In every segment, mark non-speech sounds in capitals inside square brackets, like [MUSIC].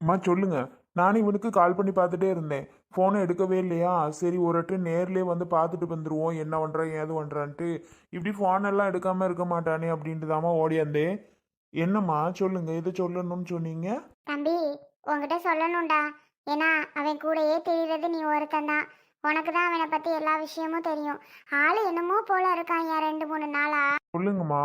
அம்மா சொல்லுங்க. நானும் இவனுக்கு கால் பண்ணி பார்த்துட்டே இருந்தேன். ஃபோனை எடுக்கவே இல்லையா? சரி ஒரு வாட்டி நேர்லயே வந்து பார்த்துட்டு வந்துருவோம். என்ன பண்ணுறான் ஏது பண்ணுறான்ட்டு இப்படி ஃபோனெல்லாம் எடுக்காம இருக்க மாட்டானே அப்படின்ட்டு தாம்மா ஓடியாந்தேன் என்னம்மா சொல்லுங்க. எது சொல்லணும்னு சொன்னீங்க? தம்பி உன்கிட்ட சொல்லணும்டா. ஏன்னா அவன் கூடயே தெரியுறது நீ ஒருத்தன் தான். உனக்கு தான் அவனை பத்தி எல்லா விஷயமும் தெரியும். ஆளு என்னமோ போல இருக்கான் ரெண்டு மூணு நாளா? சொல்லுங்கம்மா.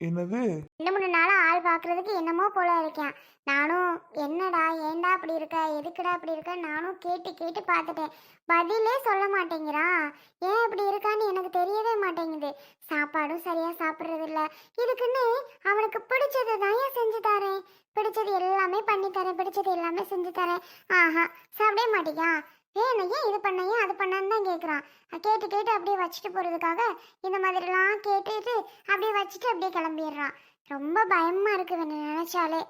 என்னது? ரெண்டு மூணு நாளா ஆள் பார்க்கறதுக்கு என்னமோ போல இருக்கேன். நானும் என்னடா ஏன்டா அப்படி இருக்க? எதுக்குடா அப்படி இருக்க? நானும் கேட்டு கேட்டு பார்த்துட்டேன். பதிலே சொல்ல மாட்டேங்கிறான் ஏன் இப்படி இருக்கான்னு எனக்கு தெரியவே மாட்டேங்குது. சாப்பாடும் சரியா சாப்பிட்றது இல்ல இதுக்குன்னு அவனுக்கு பிடிச்சது தான் ஏன் செஞ்சு தரேன்? பிடிச்சது எல்லாமே பண்ணி தரேன் பிடிச்சது எல்லாமே செஞ்சு தரேன். ஆஹா சாப்பிடவே மாட்டேங்கான் ஏன் ஏன் இது பண்ண ஏன் அது பண்ணான்னு தான் கேட்குறான் கேட்டு கேட்டு அப்படியே வச்சுட்டு போகிறதுக்காக இந்த மாதிரிலாம் கேட்டுட்டு அப்படியே வச்சுட்டு அப்படியே கிளம்பிடுறான். ரொம்ப பயமாக இருக்குது இவனை நினச்சாலே.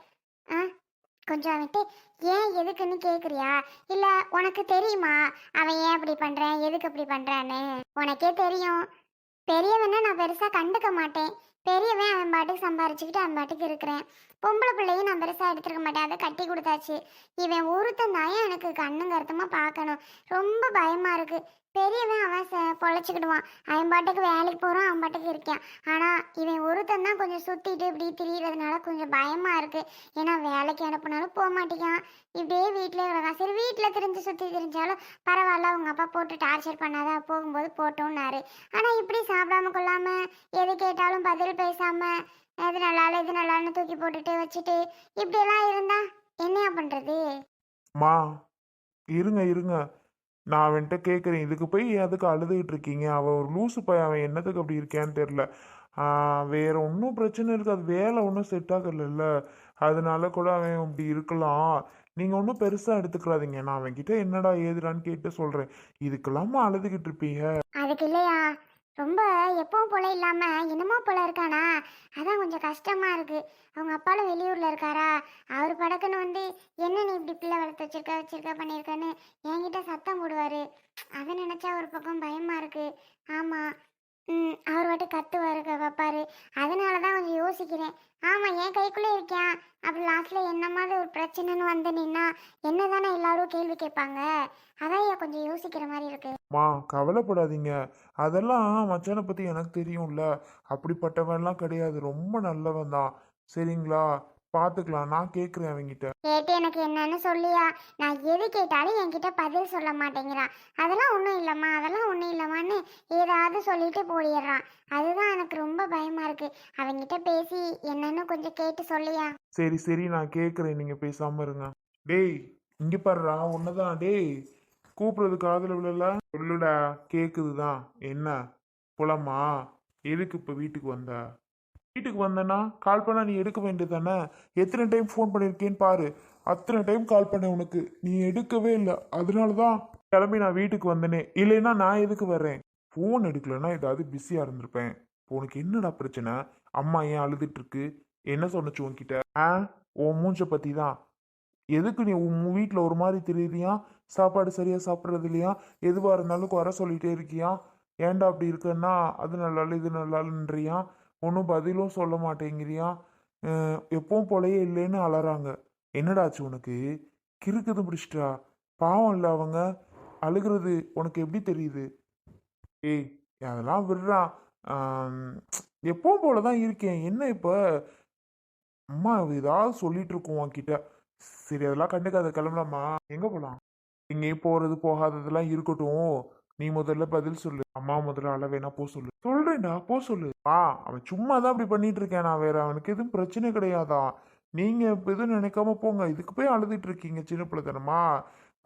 ஆ கொஞ்சம் அவன்ட்டு ஏன் எதுக்குன்னு கேட்குறியா இல்லை உனக்கு தெரியுமா? அவன் ஏன் அப்படி பண்ணுறேன் எதுக்கு அப்படி பண்ணுறான்னு உனக்கே தெரியும். பெரியவனை நான் பெருசாக கண்டுக்க மாட்டேன். பெரியவன் அவன் பாட்டுக்கு சம்பாரிச்சுக்கிட்டு அவன் பாட்டுக்கு இருக்கிறேன். பொம்பளை பிள்ளையும் நான் பெருசாக எடுத்துருக்க மாட்டேன். அதை கட்டி கொடுத்தாச்சு. இவன் ஒருத்தன் தான் எனக்கு கண்ணும் பார்க்கணும். ரொம்ப பயமாக இருக்குது பெரியவன் அவன் ச- பொழைச்சிக்கிடுவான். அவன் பாட்டுக்கு வேலைக்கு போகிறான் அவன் பாட்டுக்கு இருக்கான். ஆனால் இவன் ஒருத்தன் தான் கொஞ்சம் சுற்றிட்டு இப்படி திரியறதுனால கொஞ்சம் பயமாக இருக்குது ஏன்னா வேலைக்கு அனுப்புனாலும் போக மாட்டேங்கான் இப்படியே வீட்டிலே கிடக்கான் சரி வீட்டில் தெரிஞ்சு சுற்றி திரிஞ்சாலும் பரவாயில்ல அவங்க அப்பா போட்டு டார்ச்சர் பண்ணாதான் போகும்போது போட்டோம்னாரு. ஆனால் இப்படி சாப்பிடாம கொள்ளாம எது கேட்டாலும் பதில் பேசாம எது நல்லால இது நல்லான்னு தூக்கி போட்டுட்டு வச்சுட்டு இப்படியெல்லாம் இருந்தா என்னையா பண்ணுறது மா இருங்க இருங்க. நான் அவன்கிட்ட கேட்குறேன் இதுக்கு போய் எதுக்கு அழுதுகிட்டு இருக்கீங்க? அவன் ஒரு லூசு போய் அவன் என்னத்துக்கு அப்படி இருக்கான்னு தெரில வேற ஒன்றும் பிரச்சனை இருக்காது. வேலை ஒன்றும் செட் ஆகலைல்ல. அதனால கூட அவன் அப்படி இருக்கலாம். நீங்கள் ஒன்றும் பெருசாக எடுத்துக்கிறாதீங்க நான் அவன்கிட்ட என்னடா ஏதுடான்னு கேட்டு சொல்கிறேன் இதுக்கெல்லாமா அழுதுகிட்டு இருப்பீங்க? அதுக்கு இல்லையா? ரொம்ப எப்பவும் போல இல்லாம என்னமோ போல இருக்கானா? அதான் கொஞ்சம் கஷ்டமா இருக்கு. அவங்க அப்பாலும் வெளியூர்ல இருக்காரா? அவர் படக்குன்னு வந்து என்ன நீ இப்படி பிள்ளை வளர்த்து வச்சிருக்க வச்சிருக்க பண்ணியிருக்கன்னு என்கிட்ட சத்தம் போடுவாரு. அதை நினைச்சா ஒரு பக்கம் பயமா இருக்கு. ஆமா. ம் அவர் வாட்டி கத்துவாரு பார்ப்பாரு அதனால தான் கொஞ்சம் யோசிக்கிறேன். ஆமா என் கைக்குள்ளே இருக்கேன் அப்படி லாஸ்ட்ல என்ன மாதிரி ஒரு பிரச்சனைன்னு வந்து நின்னா என்ன தானே எல்லாரும் கேள்வி கேட்பாங்க? அதான் ஏன் கொஞ்சம் யோசிக்கிற மாதிரி இருக்கு. மா கவலைப்படாதீங்க. அதெல்லாம் மச்சானை பற்றி எனக்கு தெரியும்ல. அப்படிப்பட்டவன்லாம் கிடையாது. ரொம்ப நல்லவன் தான். சரிங்களா? பார்த்துக்கலாம் நான் கேட்குறேன் அவன்கிட்ட. கேட்டு எனக்கு என்னன்னு சொல்லியா? நான் எது கேட்டாலும் என்கிட்ட பதில் சொல்ல மாட்டேங்கிறான். அதெல்லாம் ஒன்றும் இல்லைம்மா. அதெல்லாம் ஒன்றும் இல்லைம்மான்னு ஏதாவது சொல்லிட்டு போயிடுறான். அதுதான் எனக்கு ரொம்ப பயமா இருக்கு. அவன்கிட்ட பேசி என்னன்னு கொஞ்சம் கேட்டு சொல்லியா? சரி சரி. நான் கேட்குறேன் நீங்கள் பேசாமல் இருங்க. டேய் இங்கே பாருடா. ஒன்றுதான் டேய் கூப்பிடுறது காதில் விழல. சொல்லுடா கேட்குது தான் என்ன? புலமா? எதுக்கு இப்போ வீட்டுக்கு வந்த? வீட்டுக்கு வந்தேன்னா கால் பண்ணா நீ எடுக்க வேண்டியது தானே? எத்தனை டைம் ஃபோன் பண்ணியிருக்கேன்னு பாரு. அத்தனை டைம் கால் பண்ணேன் உனக்கு. நீ எடுக்கவே இல்லை. அதனால தான் கிளம்பி நான் வீட்டுக்கு வந்தேனே. இல்லைன்னா நான் எதுக்கு வர்றேன்? ஃபோன் எடுக்கலைன்னா ஏதாவது பிஸியாக இருந்திருப்பேன். உனக்கு என்னடா பிரச்சனை? அம்மா ஏன் அழுதுட்டு இருக்கு? என்ன சொன்னுச்சு உன்கிட்ட? ஆ? உன் மூஞ்ச பற்றி தான் எதுக்கு நீ உன் வீட்டில் ஒரு மாதிரி தெரியுறியா? சாப்பாடு சரியாக சாப்பிட்றது இல்லையா? எதுவாக இருந்தாலும் குறை சொல்லிகிட்டே இருக்கியா? ஏன்டா அப்படி இருக்குன்னா? அது நல்லா இல்லை இது நல்லா இல்லைன்றியா ஒன்றும் பதிலும் சொல்ல மாட்டேங்கிறியா? எப்பவும் போலயே இல்லைன்னு அலறாங்க. என்னடாச்சு உனக்கு? கிறுக்குது பிடிச்சிட்டா பாவம் இல்லை அவங்க? அழுகிறது உனக்கு எப்படி தெரியுது? ஏய் அதெல்லாம் விடுறான் எப்பவும் போல தான் இருக்கேன். என்ன இப்போ? அம்மா ஏதாவது சொல்லிட்டு இருக்கோம் உன்கிட்ட. சரி அதெல்லாம் கண்டுக்காத. கிளம்பலாமா? எங்கே போகலாம் எங்கேயும் போறது போகாததெல்லாம் இருக்கட்டும். நீ முதல்ல பதில் சொல்லு. அம்மா முதல்ல அள வேணா போ சொல்லு. சொல்றேன்டா போ சொல்லு. வா அவன் சும்மா தான் அப்படி பண்ணிட்டு இருக்கேன் நான் வேற. அவனுக்கு எதுவும் பிரச்சனை கிடையாதா? நீங்க இப்ப எதுவும் நினைக்காம போங்க. இதுக்கு போய் அழுதுட்டு இருக்கீங்க சின்ன பிள்ளைத்தனமா.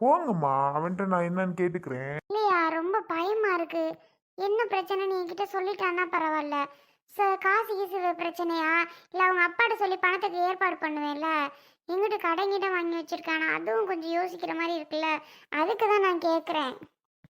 போங்கம்மா அவன்கிட்ட நான் என்னன்னு கேட்டுக்கிறேன். இல்லையா ரொம்ப பயமா இருக்கு. என்ன பிரச்சனை? நீ என்கிட்ட சொல்லிட்டான்னா பரவாயில்ல. ச காசு கீசு பிரச்சனையா? இல்லை அவங்க அப்பாட்ட சொல்லி பணத்துக்கு ஏற்பாடு பண்ணுவேன்ல. எங்கிட்ட கடைங்கிட்ட வாங்கி வச்சிருக்கானா? அதுவும் கொஞ்சம் யோசிக்கிற மாதிரி இருக்குல்ல. அதுக்கு தான் நான் கேட்குறேன்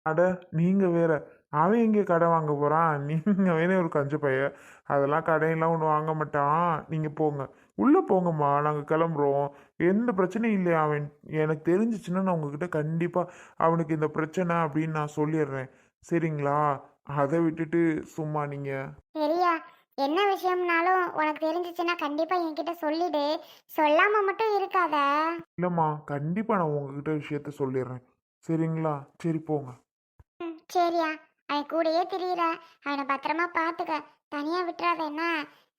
அட நீங்க வேற. அவன் எங்கே கடை வாங்க போறான்? [LAUGHS] நீங்க வேணே ஒரு கஞ்ச பைய. அதெல்லாம் கடையெல்லாம் ஒன்றும் வாங்க மாட்டான். நீங்க போங்க. உள்ள போங்கம்மா. நாங்க கிளம்புறோம். எந்த பிரச்சனையும் இல்லை அவன்? எனக்கு தெரிஞ்சிச்சுன்னா நான் உங்ககிட்ட கண்டிப்பா அவனுக்கு இந்த பிரச்சனை அப்படின்னு நான் சொல்லிடுறேன். சரிங்களா? அதை விட்டுட்டு சும்மா நீங்க. சரியா என்ன விஷயம்னாலும் உனக்கு தெரிஞ்சிச்சுன்னா கண்டிப்பா என்கிட்ட சொல்லிடு. சொல்லாம மட்டும் இருக்காத. இல்லைம்மா கண்டிப்பாக நான் உங்ககிட்ட விஷயத்த சொல்லிடுறேன். சரிங்களா? சரி போங்க. ம், சரியா. அவன் கூடயே திரியிற. அவனை பத்திரமா பார்த்துக்க தனியா விட்டுறாத என்ன?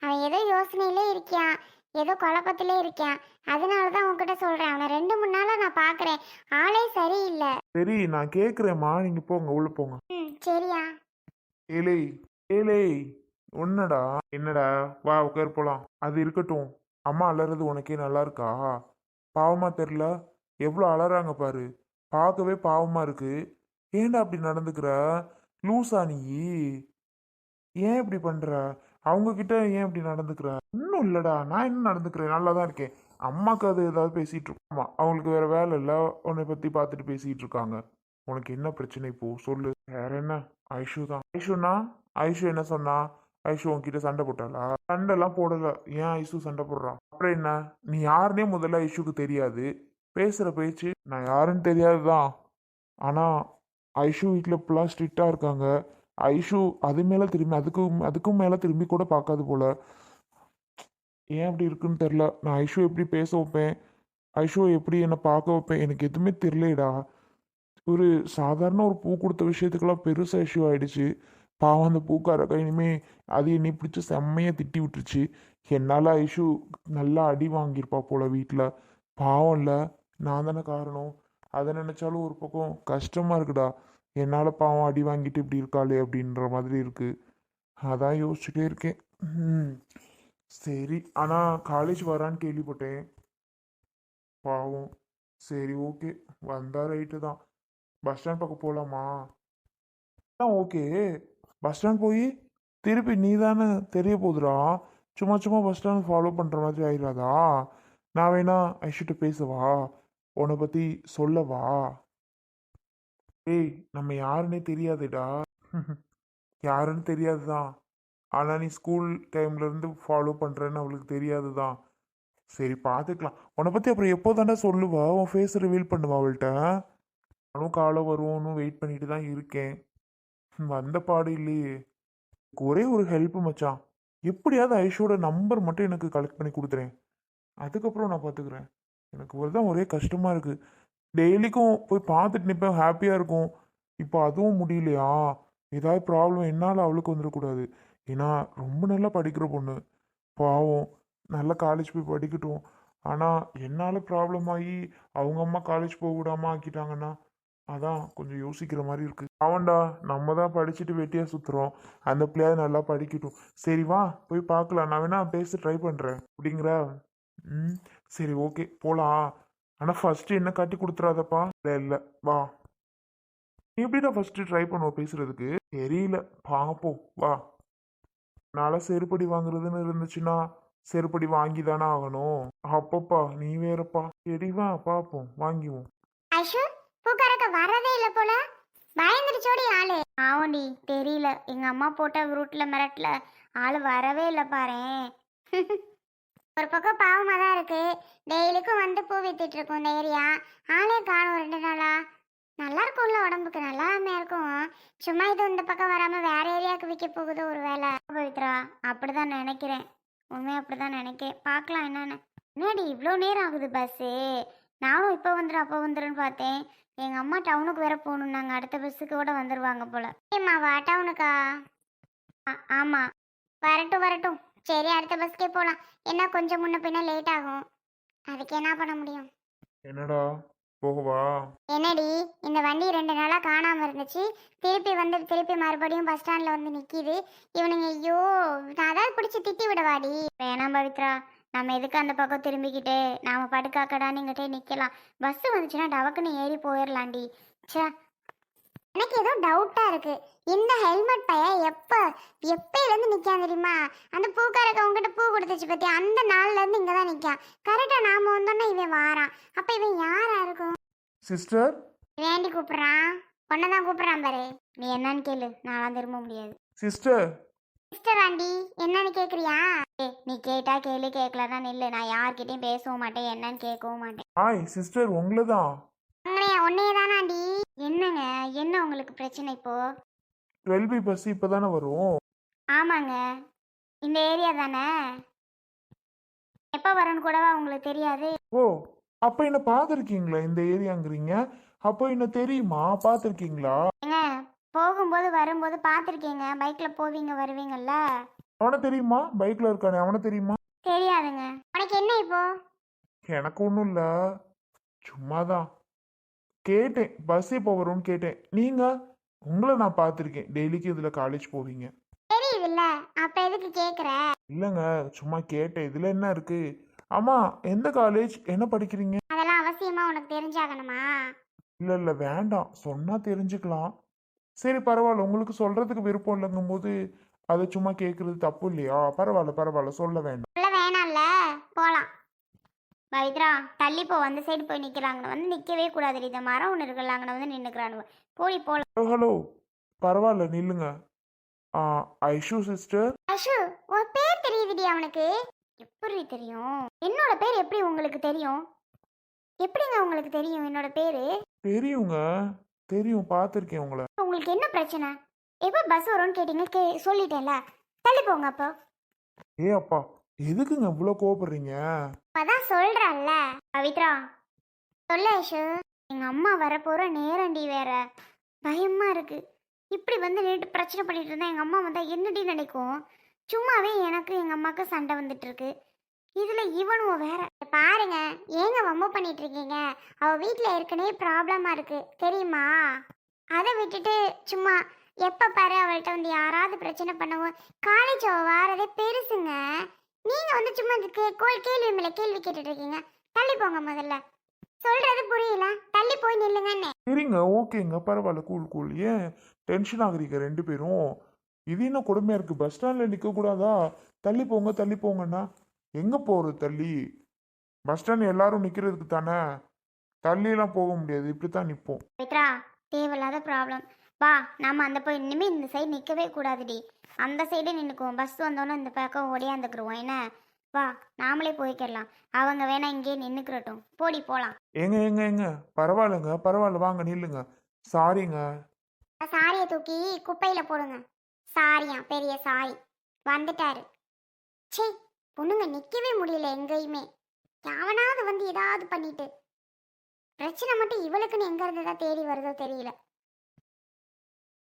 அவன் ஏதோ யோசனையிலே இருக்கியான். ஏதோ குழப்பத்திலே இருக்கான் அதனால தான் உன்கிட்ட சொல்றேன். அவனை ரெண்டு மூணு நாளா நான் பார்க்கறேன் ஆளே சரியில்லை. சரி நான் கேட்குறேம்மா நீங்கள் போங்க. உள்ளே போங்க. ம் சரியா. ஏலே ஏலே. ஒன்னடா என்னடா? வா உட்கார் போலாம். அது இருக்கட்டும். அம்மா அலறது உனக்கே நல்லா இருக்கா பாவமா தெரில. எவ்வளோ அலறாங்க பாரு. பார்க்கவே பாவமா இருக்கு. ஏன்டா அப்படி நடந்துக்கிற? லூசா நீ. ஏன் இப்படி பண்ற? அவங்க கிட்ட ஏன் இப்படி நடந்துக்கிற? இன்னும் இல்லடா. நான் என்ன நடந்துக்கிறேன்? நல்லா தான் இருக்கேன். அம்மாக்கு அது ஏதாவது பேசிட்டு இருக்கோமா அவங்களுக்கு வேற வேலை இல்லை. உன்னை பத்தி பார்த்துட்டு பேசிட்டு இருக்காங்க. உனக்கு என்ன பிரச்சனை இப்போ? சொல்லு. வேற என்ன? ஐஷு தான். ஐஷுனா ஐஷு என்ன சொன்னா? ஐஷு உன்கிட்ட சண்டை போட்டாளா? சண்டைலாம் போடல. ஏன் ஐஷு சண்டை போடுறான் அப்புறம் என்ன? நீ யாருன்னே முதல்ல ஐஷுக்கு தெரியாது. பேசுற பேச்சு நான் யாருன்னு தெரியாதுதான். ஆனா ஐஷு வீட்டில் இப்பெல்லாம் ஸ்ட்ரிக்டா இருக்காங்க. ஐஷு அது மேல திரும்பி அதுக்கும் அதுக்கும் மேல திரும்பி கூட பார்க்காது போல. ஏன் அப்படி இருக்குன்னு தெரில நான் ஐஷு எப்படி பேச வைப்பேன்? ஐஷுவை எப்படி என்னை பார்க்க வைப்பேன்? எனக்கு எதுவுமே தெரியலடா ஒரு சாதாரண ஒரு பூ கொடுத்த விஷயத்துக்கெல்லாம் பெருசாக இஷ்யூ ஆயிடுச்சு. பாவம் அந்த பூக்காரக்கா இனிமே அது என்னை பிடிச்சி செம்மையாக திட்டி விட்டுருச்சு. என்னால் ஐஷு நல்லா அடி வாங்கியிருப்பா போல வீட்டில் பாவம் இல்லை நான் தானே காரணம். அதை நினச்சாலும் ஒரு பக்கம் கஷ்டமாக இருக்குடா. என்னால் பாவம் அடி வாங்கிட்டு இப்படி இருக்காளே அப்படின்ற மாதிரி இருக்குது அதான் யோசிச்சுட்டே இருக்கேன். ம். சரி ஆனால் காலேஜ் வரான்னு கேள்விப்பட்டேன். பாவம். சரி ஓகே. வந்தால் ரைட்டு தான். பஸ் ஸ்டாண்ட் பக்கம் போகலாமா ஆ ஓகே. பஸ் ஸ்டாண்ட் போய் திருப்பி நீ தானே தெரிய போகுதுடா. சும்மா சும்மா பஸ் ஸ்டாண்ட் ஃபாலோ பண்ணுற மாதிரி ஆயிடாதா நான் வேணா ஐஷுட்ட பேசவா? உன்னை பற்றி சொல்லவா? ஏய் நம்ம யாருன்னே தெரியாதுடா. யாருன்னு தெரியாதுதான். ஆனால் நீ ஸ்கூல் டைம்லேருந்து ஃபாலோ பண்ணுறேன்னு அவளுக்கு தெரியாது தான் சரி பார்த்துக்கலாம் உன்னை பற்றி அப்புறம் எப்போ தாண்டா சொல்லுவா? உன் ஃபேஸ் ரிவீல் பண்ணுவா அவள்கிட்ட? நானும் காலை வருவோன்னு வெயிட் பண்ணிட்டு தான் இருக்கேன். வந்த பாடு இல்லையே ஒரே ஒரு ஹெல்ப் மச்சான். எப்படியாவது ஐஷோட நம்பர் மட்டும் எனக்கு கலெக்ட் பண்ணி கொடுத்துறேன். அதுக்கப்புறம் நான் பார்த்துக்கிறேன் எனக்கு ஒரு தான் ஒரே கஷ்டமாக இருக்குது டெய்லிக்கும் போய் பார்த்துட்டு நிற்பேன் ஹாப்பியாக இருக்கும். இப்போ அதுவும் முடியலையா? ஏதாவது ப்ராப்ளம் என்னால் அவளுக்கு வந்துடக்கூடாது. ஏன்னா ரொம்ப நல்லா படிக்கிற பொண்ணு. பாவம் நல்லா காலேஜ் போய் படிக்கட்டும். ஆனால் என்னால் ப்ராப்ளம் ஆகி அவங்க அம்மா காலேஜ் போக விடாமல் ஆக்கிட்டாங்கன்னா அதான் கொஞ்சம் யோசிக்கிற மாதிரி இருக்கு. அவன்டா நம்ம தான் படிச்சுட்டு வெட்டியாக சுற்றுறோம் அந்த பிள்ளையாவது நல்லா படிக்கட்டும். சரி வா போய் பார்க்கலாம். நான் வேணா பேச ட்ரை பண்ணுறேன் அப்படிங்கிற? ம் சரி ஓகே போகலாம் ஆனால் ஃபஸ்ட்டு என்ன காட்டி கொடுத்துறாதப்பா? இல்லை இல்லை வா. நீ எப்படிடா ஃபஸ்ட்டு ட்ரை பண்ணுவோம் பேசுறதுக்கு? தெரியல. பார்ப்போம் வா. நாளை செருப்படி வாங்குறதுன்னு இருந்துச்சுன்னா செருப்படி வாங்கி தானே ஆகணும். அப்பப்பா நீ வேறப்பா. சரி வா பார்ப்போம். வாங்கிவோம். அசோக் பூக்காரக்க வரதே இல்லை போல பயந்துடுச்சோடி ஆளு. ஆவண்டி தெரியல. எங்க அம்மா போட்ட ரூட்ல மிரட்டல ஆளு வரவே இல்லை பாரேன் [LAUGHS] ஒரு பக்கம் பாவமாக தான் இருக்கு. டெய்லிக்கும் வந்து பூ வித்துட்டு இருக்கும் இந்த ஏரியா. ஆளே காணும் ரெண்டு நாளா. நல்லா இருக்கும்ல உடம்புக்கு. நல்லா இருக்கும். சும்மா இது இந்த பக்கம் வராம வேற ஏரியாவுக்கு விற்க போகுது ஒரு வேலை பவித்ரா அப்படிதான் நினைக்கிறேன். உண்மையாக அப்படிதான் நினைக்கிறேன் பார்க்கலாம் என்னன்னு. என்னடி இவ்வளோ நேரம் ஆகுது பஸ்ஸு நானும் இப்போ வந்துடு அப்போ வந்துடுன்னு பார்த்தேன். எங்கள் அம்மா டவுனுக்கு வேற போகணும் நாங்கள் அடுத்த பஸ்ஸுக்கு கூட வந்துடுவாங்க போல. ஏம்மா வா டவுனுக்கா ஆ ஆமாம் வரட்டும் வரட்டும். சரி அடுத்த பஸ்க்கே போகலாம் என்ன கொஞ்சம் முன்ன பின்ன லேட் ஆகும். அதுக்கு என்ன பண்ண முடியும்? என்னடா? போகவா என்னடி? இந்த வண்டி ரெண்டு நாளாக காணாமல் இருந்துச்சு. திருப்பி வந்து திருப்பி மறுபடியும் பஸ் ஸ்டாண்டில் வந்து நிற்கிது இவனுங்க ஐயோ நான் அதாவது பிடிச்சி திட்டி விடவாடி. வேணாம் பவித்ரா. நம்ம எதுக்கு அந்த பக்கம் திரும்பிக்கிட்டு? நாம படுக்காக்கடான்னு இங்கிட்டே நிற்கலாம் பஸ் வந்துச்சுன்னா டவக்குன்னு ஏறி போயிடலாண்டி ச்சே. எனக்கு ஏதோ டவுட்டாக இருக்கு. இந்த ஹெல்மெட் பையன் எப்போ எப்பயிலேருந்து நிற்கான் தெரியுமா? அந்த பூக்காரக்க உங்ககிட்ட பூ கொடுத்துச்சு பற்றி அந்த நாள்லேருந்து இங்கே தான் நிற்கான் கரெக்டாக நாம் வந்தோன்னே இவன் வாரான். அப்போ இவன் யாரா இருக்கும்? சிஸ்டர் வேண்டி கூப்பிடுறான்? பொண்ணை தான் கூப்பிடுறான் பாரு. நீ என்னன்னு கேளு. நான்லாம் திரும்ப முடியாது. சிஸ்டர் சிஸ்டர் ஆண்டி என்னன்னு கேக்குறியா? நீ கேட்டா கேளு கேட்கலன்னா நில்லு. நான் யார்கிட்டயும் பேசவும் மாட்டேன் என்னன்னு கேட்கவும் மாட்டேன். ஹாய் சிஸ்டர் உங்களை தான் உங்களையா உன்னையே தானே ஆண்டி. என்னங்க என்ன உங்களுக்கு பிரச்சனை இப்போ? டுவெல் பி பஸ் இப்போ தானே வரும்? ஆமாங்க. இந்த ஏரியா தானே? எப்போ வரேன்னு கூடவா உங்களுக்கு தெரியாது? ஓ அப்போ என்ன பார்த்துருக்கீங்களா இந்த ஏரியாங்கிறீங்க? அப்போ என்ன தெரியுமா? பார்த்துருக்கீங்களா? ஏங்க போகும்போது வரும்போது பார்த்துருக்கீங்க பைக்கில் போவீங்க வருவீங்கல்ல? அவனை தெரியுமா? பைக்கில் இருக்கானே அவனை தெரியுமா? தெரியாதுங்க. உனக்கு என்ன இப்போ? எனக்கு ஒன்றும் இல்லை. சும்மாதான். கேட்டேன். பஸ் எப்போ வரும்னு கேட்டேன். நீங்கள் உங்களை நான் பார்த்துருக்கேன் டெய்லிக்கு இதில் காலேஜ் போவீங்க. தெரியுதுல்ல. அப்போ எதுக்கு கேட்குற இல்லைங்க. சும்மா கேட்டேன். இதில் என்ன இருக்கு? ஆமாம் எந்த காலேஜ் என்ன படிக்கிறீங்க? அதெல்லாம் அவசியமா உனக்கு தெரிஞ்சாகணுமா? இல்லை இல்லை. வேண்டாம். சொன்னால் தெரிஞ்சுக்கலாம். சரி பரவாயில்ல உங்களுக்கு சொல்கிறதுக்கு விருப்பம் இல்லைங்கும் போது அதை சும்மா கேட்குறது தப்பு இல்லையா? பரவாயில்ல பரவாயில்ல சொல்ல வேண்டாம். சொல்ல வேணாம்ல. போகலாம் பவித்ரா தள்ளி போ. அந்த சைடு போய் நிற்கிறாங்கன்னு வந்து நிற்கவே கூடாது இந்த மரம் ஒன்று அங்கே வந்து நின்றுக்கிறானுவ போடி போகலாம் ஹலோ ஹலோ. பரவாயில்ல நில்லுங்க. ஆ, ஐஷு சிஸ்டர் அஷு உன் பேர் தெரியுதுடி அவனுக்கு? எப்படி தெரியும்? என்னோட பேர் எப்படி உங்களுக்கு தெரியும்? எப்படிங்க உங்களுக்கு தெரியும் என்னோட பேரு? தெரியுங்க. தெரியும் பார்த்துருக்கேன் உங்களை. உங்களுக்கு என்ன பிரச்சனை? எப்போ பஸ் வரும்னு கேட்டீங்க கே சொல்லிட்டேன்ல. தள்ளி போங்க அப்போ. ஏ அப்பா எதுக்குங்க இவ்வளோ கோவப்படுறீங்க? அதான் சொல்றல்ல பவித்ரா. சொல்ல ஐஷு எங்க அம்மா வரப்போற நேரண்டி வேற. பயமா இருக்கு. இப்படி வந்து நேற்று பிரச்சனை பண்ணிட்டு இருந்தா எங்க அம்மா வந்தா என்னடி நினைக்கும்? சும்மாவே எனக்கு எங்க அம்மாவுக்கு சண்டை வந்துட்டு இருக்கு இதுல இவனும் வேற. பாருங்க ஏங்க வம்பு பண்ணிட்டு இருக்கீங்க? அவ வீட்ல ஏற்கனவே ப்ராப்ளமா இருக்கு. தெரியுமா? அதை விட்டுட்டு சும்மா எப்ப பாரு அவள்கிட்ட வந்து யாராவது பிரச்சனை பண்ணவும் காலேஜ் அவ வாரதே பெருசுங்க. நீங்க வந்து சும்மா இந்த கே- கோல் கேள்வி மேல கேள்வி கேட்டுட்டு இருக்கீங்க. தள்ளி போங்க முதல்ல. சொல்றது புரியல. தள்ளி போய் நில்லுங்கன்னு. சரிங்க ஓகேங்க பரவாயில்ல கூல் கூல் ஏன்? டென்ஷன் ஆகுறீங்க ரெண்டு பேரும். இது என்ன கொடுமையா இருக்கு? பஸ் ஸ்டாண்ட்ல நிக்க கூடாதா? தள்ளி போங்க தள்ளி போங்கண்ணா. எங்க போறது தள்ளி? பஸ் ஸ்டாண்ட் எல்லாரும் நிக்கிறதுக்கு தானே? தள்ளியெல்லாம் போக முடியாது. இப்படித்தான் நிப்போம். பவித்ரா தேவையில்லாத ப்ராப்ளம் வா நாம அந்த போய் இனிமே இந்த சைடு நிற்கவே கூடாதுடி. அந்த சைடே நின்றுக்குவோம் பஸ் வந்தோன்னே இந்த பக்கம் ஓடியாந்துக்குருவோம். என்ன? வா நாமளே போய்க்கிடலாம். அவங்க வேணா இங்கேயே நின்றுக்கிறட்டும் போடி போகலாம் ஏங்க ஏங்க ஏங்க. பரவாயில்லைங்க பரவாயில்ல. வாங்க நில்லுங்க. சாரிங்க. சாரியை தூக்கி குப்பையில போடுங்க. சாரியா பெரிய சாரி. வந்துட்டாரு. ச்சே பொண்ணுங்க நிக்கவே முடியல எங்கேயுமே. யாவனாவது வந்து ஏதாவது பண்ணிட்டு பிரச்சனை மட்டும் இவளுக்குன்னு எங்க இருந்து தான் தேடி வருதோ தெரியல.